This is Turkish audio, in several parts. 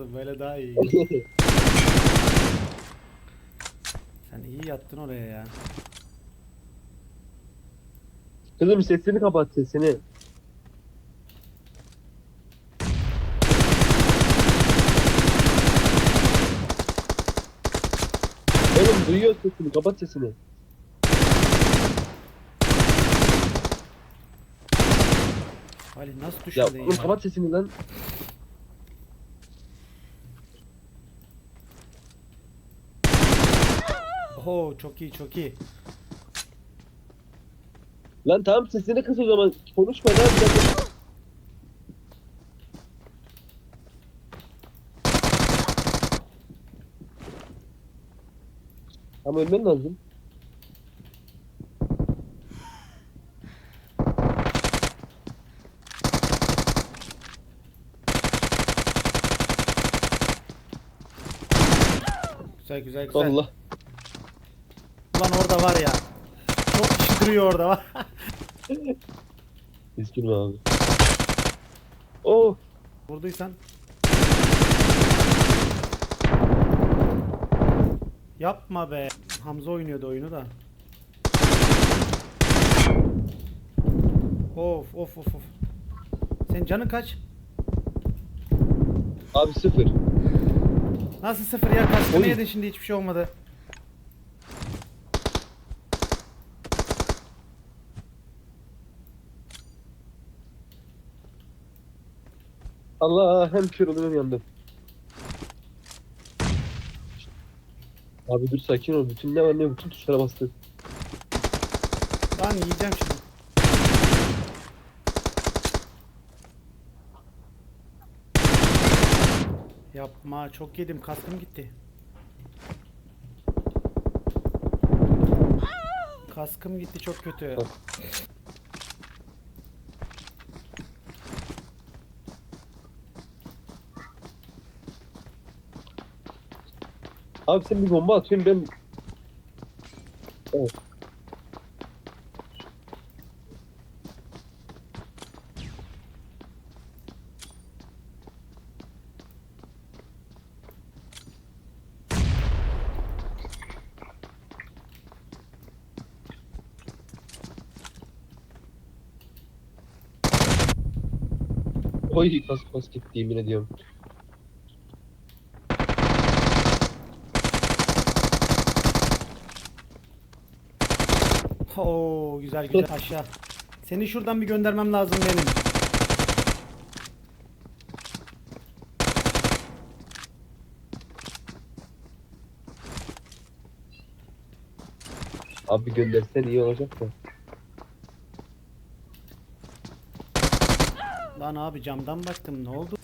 olsun böyle daha iyi. Sen iyi yattın oraya ya. Kızım sesini kapat sesini. Oğlum duyuyor sesini kapat sesini. Ali nasıl Ya düşmedin ya? oğlum kapat sesini lan. Oho çok iyi çok iyi. Lan tamam sesini kıs o zaman. Konuşma lan. bir dakika. Ama ölmen lazım. Güzel güzel güzel. Allah. Ulan orada var ya. Çok kişi duruyor orada var. Üzgünüm abi. Oh. Vurduysan. Yapma be. Hamza oynuyordu oyunu da. Of of of of. Senin canın kaç? Abi sıfır. Nasıl sıfır ya? Kaskını Oy. yedin şimdi hiçbir şey olmadı. Allah hem kör oldum hem yandım. Abi dur sakin ol. Bütün ne var ne bütün tuşlara bastı. Lan yiyeceğim şimdi. Yapma çok yedim kaskım gitti. Kaskım gitti çok kötü. Abi sen bir bomba atıyorsun ben... Oy kas kas gitti yemin ediyorum. Oo güzel güzel aşağı. Seni şuradan bir göndermem lazım benim. Abi göndersen iyi olacak da. Lan abi camdan baktım ne oldu?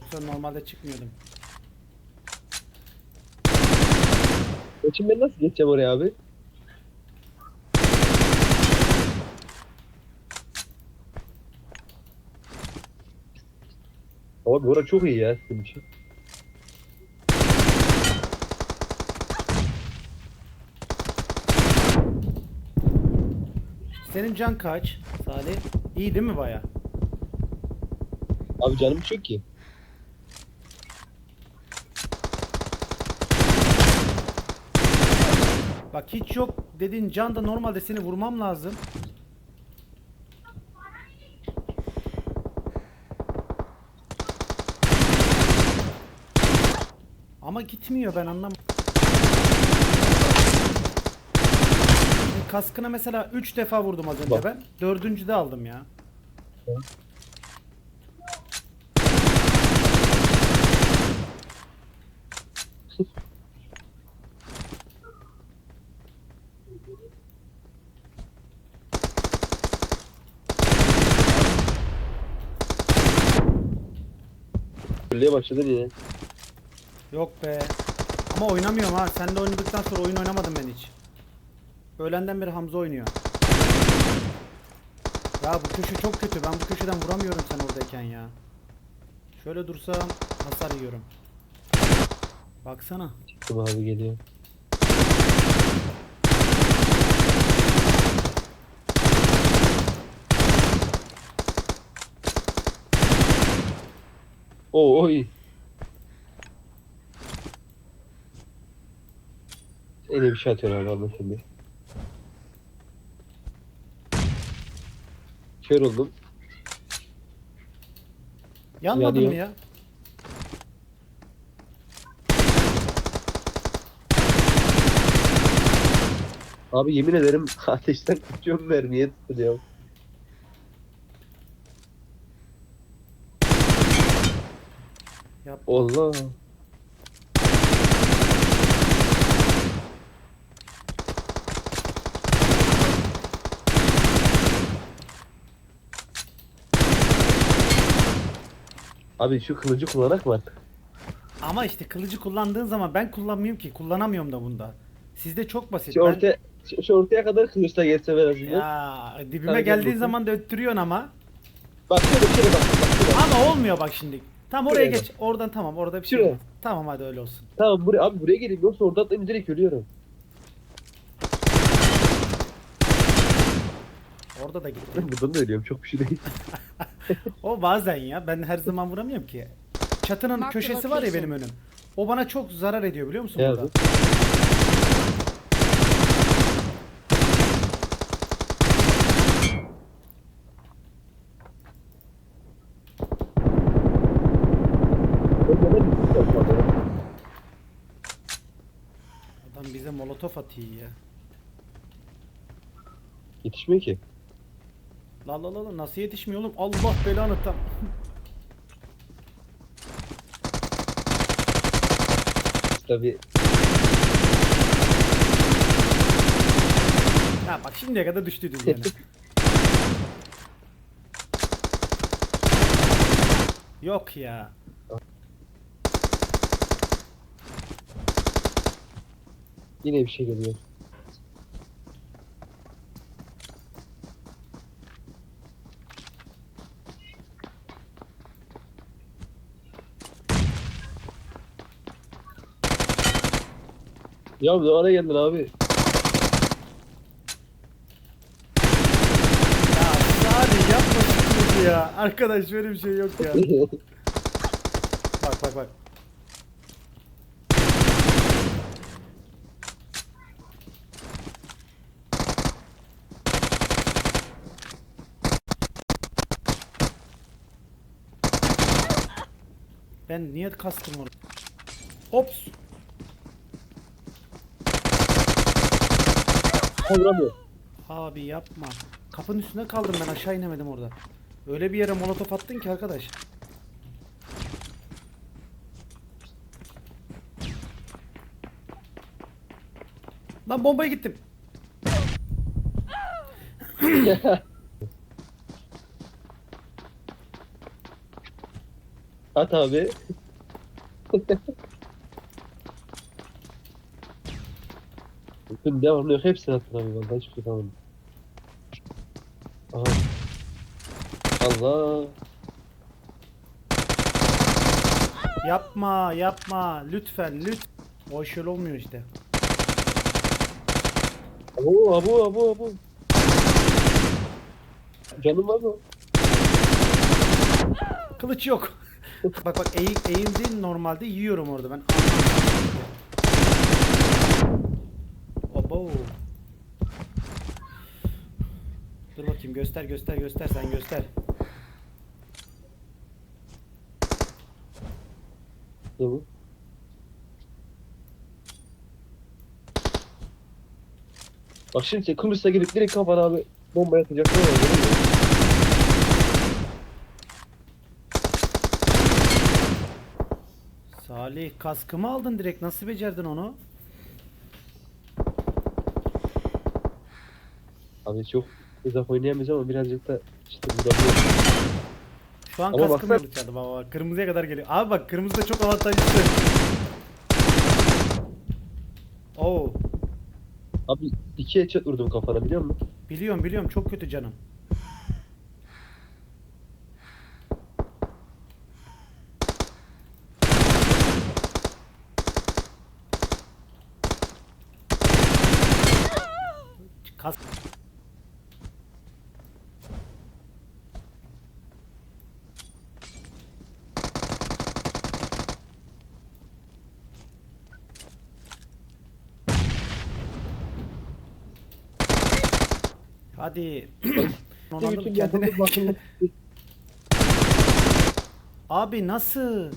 Yoksa normalde çıkmıyordum. Şimdi ben nasıl geçeceğim oraya abi? Abi orası çok iyi ya sizin için. Senin can kaç Salih? İyi değil mi baya? Abi canım çok iyi. Bak hiç yok dediğin can da normalde seni vurmam lazım. Ama gitmiyor ben anlamadım. Kaskına mesela 3 defa vurdum az önce Bak. ben. Dördüncü de aldım ya. Birliğe başladın yine. Yok be. Ama oynamıyorum ha. Sen de oynadıktan sonra oyun oynamadım ben hiç. Öğlenden beri Hamza oynuyor. Ya bu köşe çok kötü. Ben bu köşeden vuramıyorum sen oradayken ya. Şöyle dursam hasar yiyorum. Baksana. Çıktım abi geliyor. Oy. Yine bir şey atıyor anla şimdi. Kör oldum. Yanmadın Yanıyor. mı ya? Abi yemin ederim ateşten kaçıyorum mermiye tutuluyor. Yap. Allah. Abi şu kılıcı kullanak mı? Ama işte kılıcı kullandığın zaman ben kullanmıyorum ki. Kullanamıyorum da bunda. Sizde çok basit. Şu, Ben- ortaya, şu, şu ortaya kadar kılıçla geçse biraz. Ya dibime gel geldiğin zaman da öttürüyorsun ama. Bak şöyle şöyle bak. bak şöyle. Ama olmuyor bak şimdi. Tam oraya Şuraya geç. Oradan tamam orada bir şey Şuraya. olmaz. Tamam hadi öyle olsun. Tamam buraya, abi buraya geleyim yoksa orada atlayınca direkt ölüyorum. Orada da gitti. Buradan da ölüyorum çok bir şey değil. O bazen ya. Ben her zaman vuramıyorum ki. Çatının Mark the köşesi var ya location. benim önüm. O bana çok zarar ediyor biliyor musun Ne burada? Atıyor ya. Yetişmiyor ki. La la la la nasıl yetişmiyor oğlum? Allah belanı tam. Tabii Ha bak şimdiye kadar düştüydün yani. Yok ya. Yine bir şey geliyor. Ya ne ara geldin abi? Ya Salih yapma şunu ya. Arkadaş böyle bir şey yok ya. Bak bak bak. Ben niye kastım orada? Ops. Kavramıyor. Abi yapma. Kapının üstünde kaldım ben aşağı inemedim orada. Öyle bir yere molotof attın ki arkadaş. Lan bombaya gittim. At abi. Bütün devamlı yok. Hepsini attın abi. Vallahi hiçbir şey kalmadı. Aha. Allah. Yapma yapma lütfen lütfen. O iş öyle olmuyor işte. Abu abu abu abu. Canım var mı? Kılıç yok. Bak bak eğim, eğim değil normalde yiyorum orada ben. Obo. Dur bakayım göster göster göster sen göster. Bu? Bak şimdi Kıbrıs'a gidip direkt kafana abi bomba yatacak. Ne var, görüyor musun? Salih kaskımı aldın direkt nasıl becerdin onu? Abi çok uzak oynayamayacağım ama birazcık da işte burada bir... Şu an Ama kaskım baksana- yırtıldı baba bak kırmızıya kadar geliyor. Abi bak kırmızı da çok avantajlı. Oo Abi iki headshot vurdum kafana biliyor musun? biliyorum biliyorum çok kötü canım. Kas Hadi. Bütün kendine-. Abi nasıl?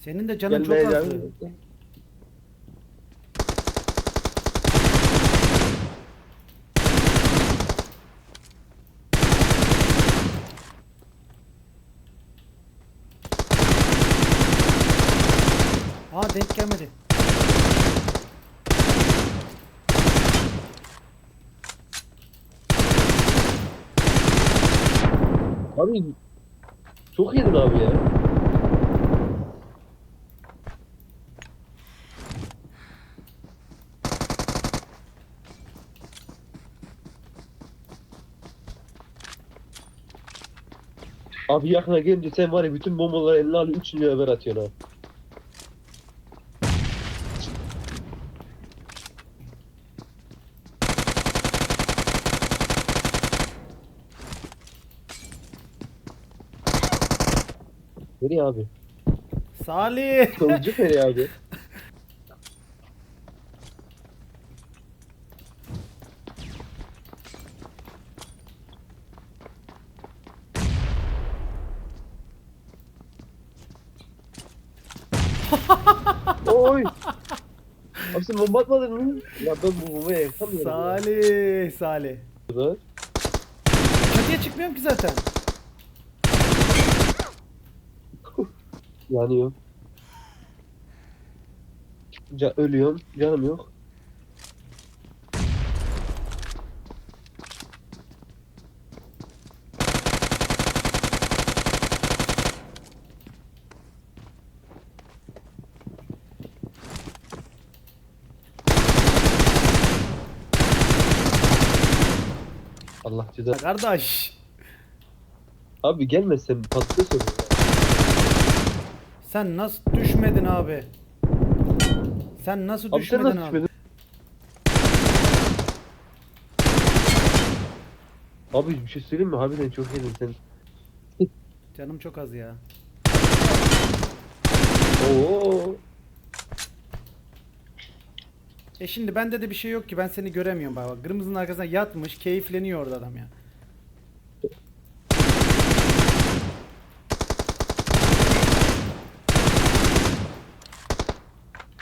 Senin de canın çok Gelmeye azdı. Aa denk gelmedi. Abi çok yedin abi ya. Abi yakına gelince sen var ya bütün bombaları eline alıyor 3 lira haber atıyorsun abi. Nereye abi? Salih. Kılıcı nereye abi? Oy! Sen bomba atmadın mı? Ya ben bu bombayı yakamıyorum. Salih. Salih. ya. Çatıya çıkmıyorum ki zaten. Yanıyor. Ca ölüyorum. Canım yok. Allah ceza. Kardeş. Abi gelmezsen patates olur. Sen nasıl düşmedin abi? Sen nasıl Abi sen düşmedin nasıl abi? düşmedin? Abi bir şey söyleyeyim mi? Harbiden çok yedin sen. Canım çok az ya. Oo. E şimdi bende de bir şey yok ki ben seni göremiyorum baba. Kırmızının arkasına yatmış keyifleniyor orada adam ya.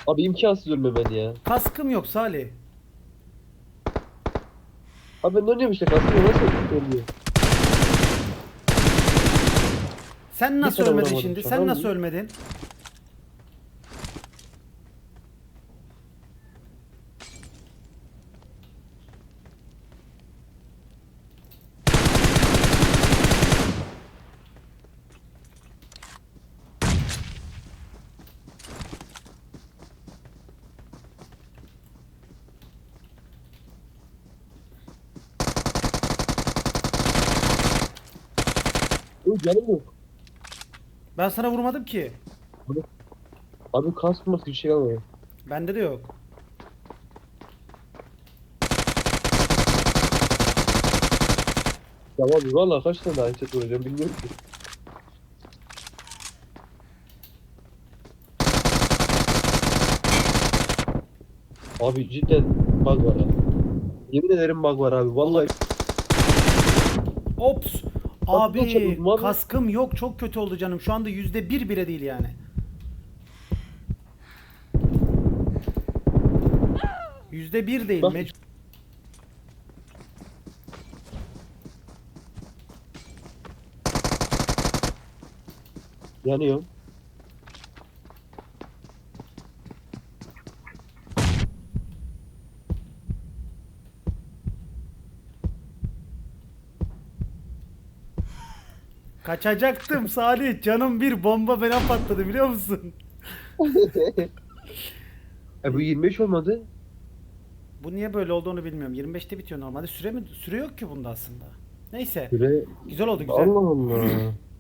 Abi imkansız ölmemen ya. Kaskım yok Salih. Abi ben oynuyorum işte aslında nasıl ölüyor? Sen nasıl ölmedin vuramadım, şimdi? Sen nasıl ölmedin? Oy canım yok. Ben sana vurmadım ki. Abi kasması bir şey kalmıyor. Bende de yok. Ya abi valla kaç tane daha headset vuracağım bilmiyorum ki. Abi cidden bug var abi. Yemin ederim bug var abi. Vallahi Ops. Abi kaskım yok çok kötü oldu canım. Şu anda yüzde bir bile değil yani. Yüzde bir değil. Bak- mec- yanıyor. Kaçacaktım Salih. Canım bir bomba falan patladı biliyor musun? E bu 25 olmadı. Bu niye böyle olduğunu bilmiyorum. 25'te bitiyor normalde. Süre mi? Süre yok ki bunda aslında. Neyse. Süre... Güzel oldu güzel. Allah Allah.